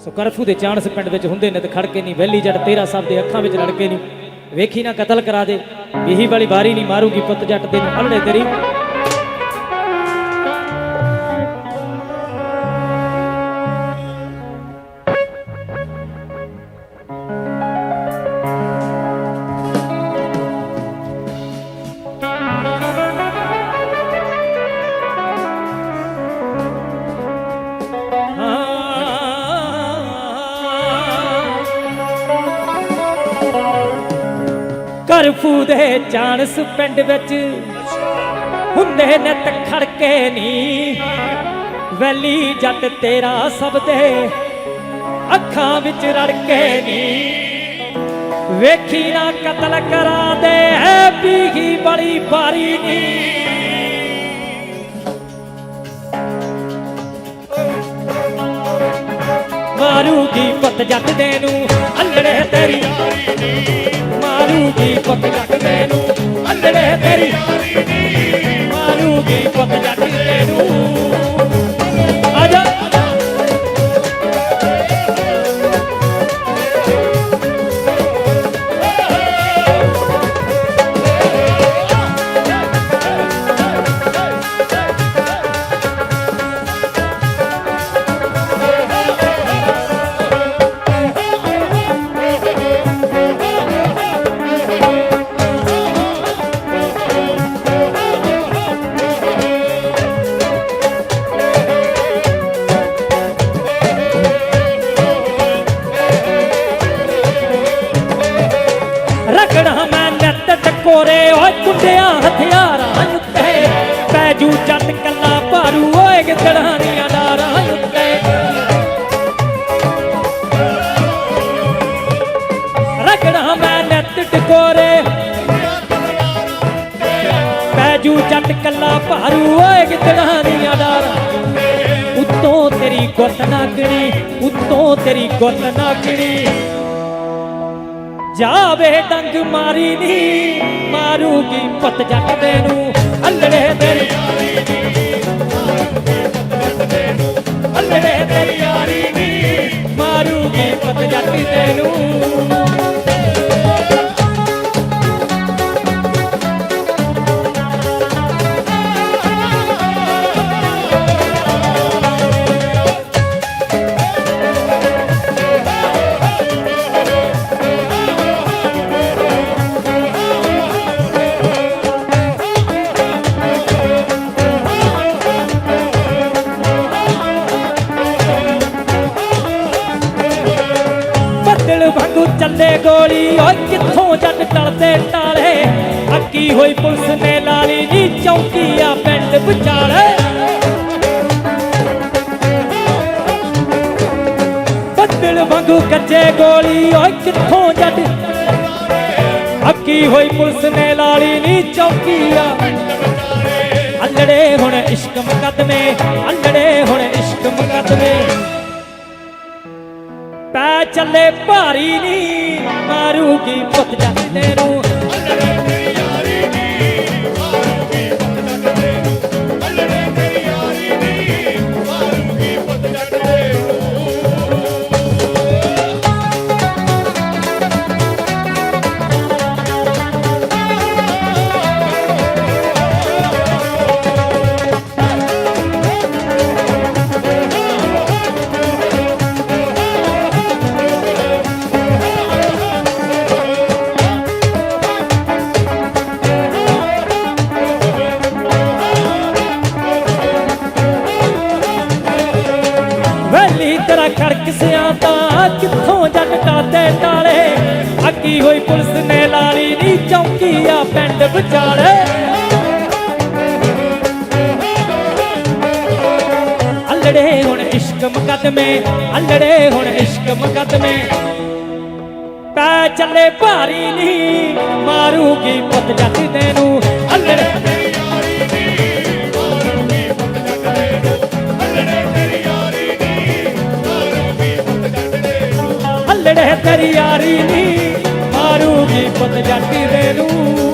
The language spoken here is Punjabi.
ਸੋ ਕਰਫੂ ਦੇ ਚਾਂਸ ਪਿੰਡ ਵਿੱਚ ਹੁੰਦੇ ਨੇ ਤੇ ਖੜ ਕੇ ਨਹੀਂ, ਵੈਲੀ ਜੱਟ ਤੇਰਾ ਸਭ ਦੇ ਅੱਖਾਂ ਵਿੱਚ ਲੜਕੇ ਨਹੀਂ। ਵੇਖੀ ਨਾ ਕਤਲ ਕਰਾ ਦੇ, ਇਹੀ ਵਾਲੀ ਵਾਰੀ ਨਹੀਂ ਮਾਰੂਗੀ ਪੁੱਤ ਜੱਟ ਦੇ ਨੂੰ ਅਲੜੇ ਤੇਰੀ ਕਰਫੂ ਦੇ ਚਾਂਸ ਪਿੰਡ ਵਿੱਚ। ਹੁੰਦੇ ਨੇ ਤੇ ਖੜਕੇ ਨਹੀਂ। ਵੈਲੀ ਜੱਟ ਤੇਰਾ ਸਭ ਦੇ ਅੱਖਾਂ ਵਿੱਚ ਰੜ ਕੇ ਵੇਖੀ ਨਾ ਕਤਲ ਕਰਾ ਦੇ ਹੈ ਪੀਗੀ ਬੜੀ ਬਾਰੀ ਨਹੀਂ। ਮਾਰੂਗੀ ਪੁੱਤ ਜੱਟ ਦੇ ਨੂੰ ਅੱਲੜੇ ਤੇਰੀ ਮਾਰੂਗੀ ਪੁੱਤ ਜੱਟ ਨੂੰ? ਕੋਰੇ ਟਕੋਰੇ ਓਏ ਕੁੰਡਿਆਂ ਹਥਿਆਰਾਂ ਉੱਤੇ ਪੈਜੂ ਜੱਟ ਕੱਲਾ ਭਾਰੂ ਓਏ ਗਿੱਦੜਾਂ ਦੀਆਂ ਡਾਰਾਂ ਉੱਤੇ ਰਗੜਾ ਮੈਂ ਨੱਤ ਟਕੋਰੇ। ਪੈਜੂ ਜੱਟ ਕੱਲਾ ਭਾਰੂ ਓਏ ਗਿੱਦੜਾਂ ਦੀਆਂ ਡਾਰਾਂ ਉੱਤੋਂ ਤੇਰੀ ਗੁੱਤ ਨਾਗਣੀ, ਉੱਤੋਂ ਤੇਰੀ ਗੁੱਤ ਨਾਗਣੀ। ਜਾਵੇ ਡੰਗ ਮਾਰੀ ਨੀ ਮਾਰੂਗੀ ਪੁੱਤ ਜੱਟ ਦੇ ਨੂੰ ਅੱਲੜੇ ਤੇਰੀ ਅੱਲੜੇ ਗੋਲੀ ਓਏ ਕਿੱਥੋਂ ਜੱਟ ਟਲਦੇ ਟਾਲੇ ਅੱਕੀ ਹੋਈ ਪੁਲਿਸ ਨੇ ਲਾਲੀ ਜੀ ਚੌਕੀ ਆ ਪਿੰਡ ਵਿਚਾਲੇ। ਬੱਦਲ ਵਾਂਗੂ ਕੱਚੇ ਗੋਲੀ ਓਏ ਕਿੱਥੋਂ ਜੱਟ? ਅੱਕੀ ਹੋਈ ਪੁਲਿਸ ਨੇ ਲਾਲੀ ਨੀ ਚੌਕੀ ਆ ਅੱਲੜੇ ਹੁਣ ਇਸ਼ਕ ਮੁਕੱਦਮੇ, ਅੱਲੜੇ ਹੁਣ ਚੱਲੇ ਭਾਰੀ ਨੀ ਮਾਰੂਗੀ ਪੁੱਤ ਜੱਟ ਦੇ ਤੇਰਾ ਖੜਕ ਸਿਆਂਦਾ ਕਿੱਥੋਂ ਜੱਟ ਟਾਦੇ ਟਾਲੇ ਅੱਗੀ ਹੋਈ ਪੁਲਿਸ ਨੇ ਲਾਲੀ ਨੀ ਚੌਕੀ ਆ ਪਿੰਡ ਵਿਚਾਲੇ। ਅੱਲੜੇ ਹੁਣ ਇਸ਼ਕ ਮੁਕੱਦਮੇ, ਅੱਲੜੇ ਹੁਣ ਇਸ਼ਕ ਮੁਕੱਦਮੇ। ਪੈ ਚੱਲੇ ਭਾਰੀ ਨੀ, ਮਾਰੂਗੀ ਪੁੱਤ ਜੱਟ ਅੱਲੜੇ ਤੇਰੀ ਯਾਰੀ ਨੀ ਮਾਰੂਗੀ ਪੁੱਤ ਜੱਟ ਦੇ ਨੂੰ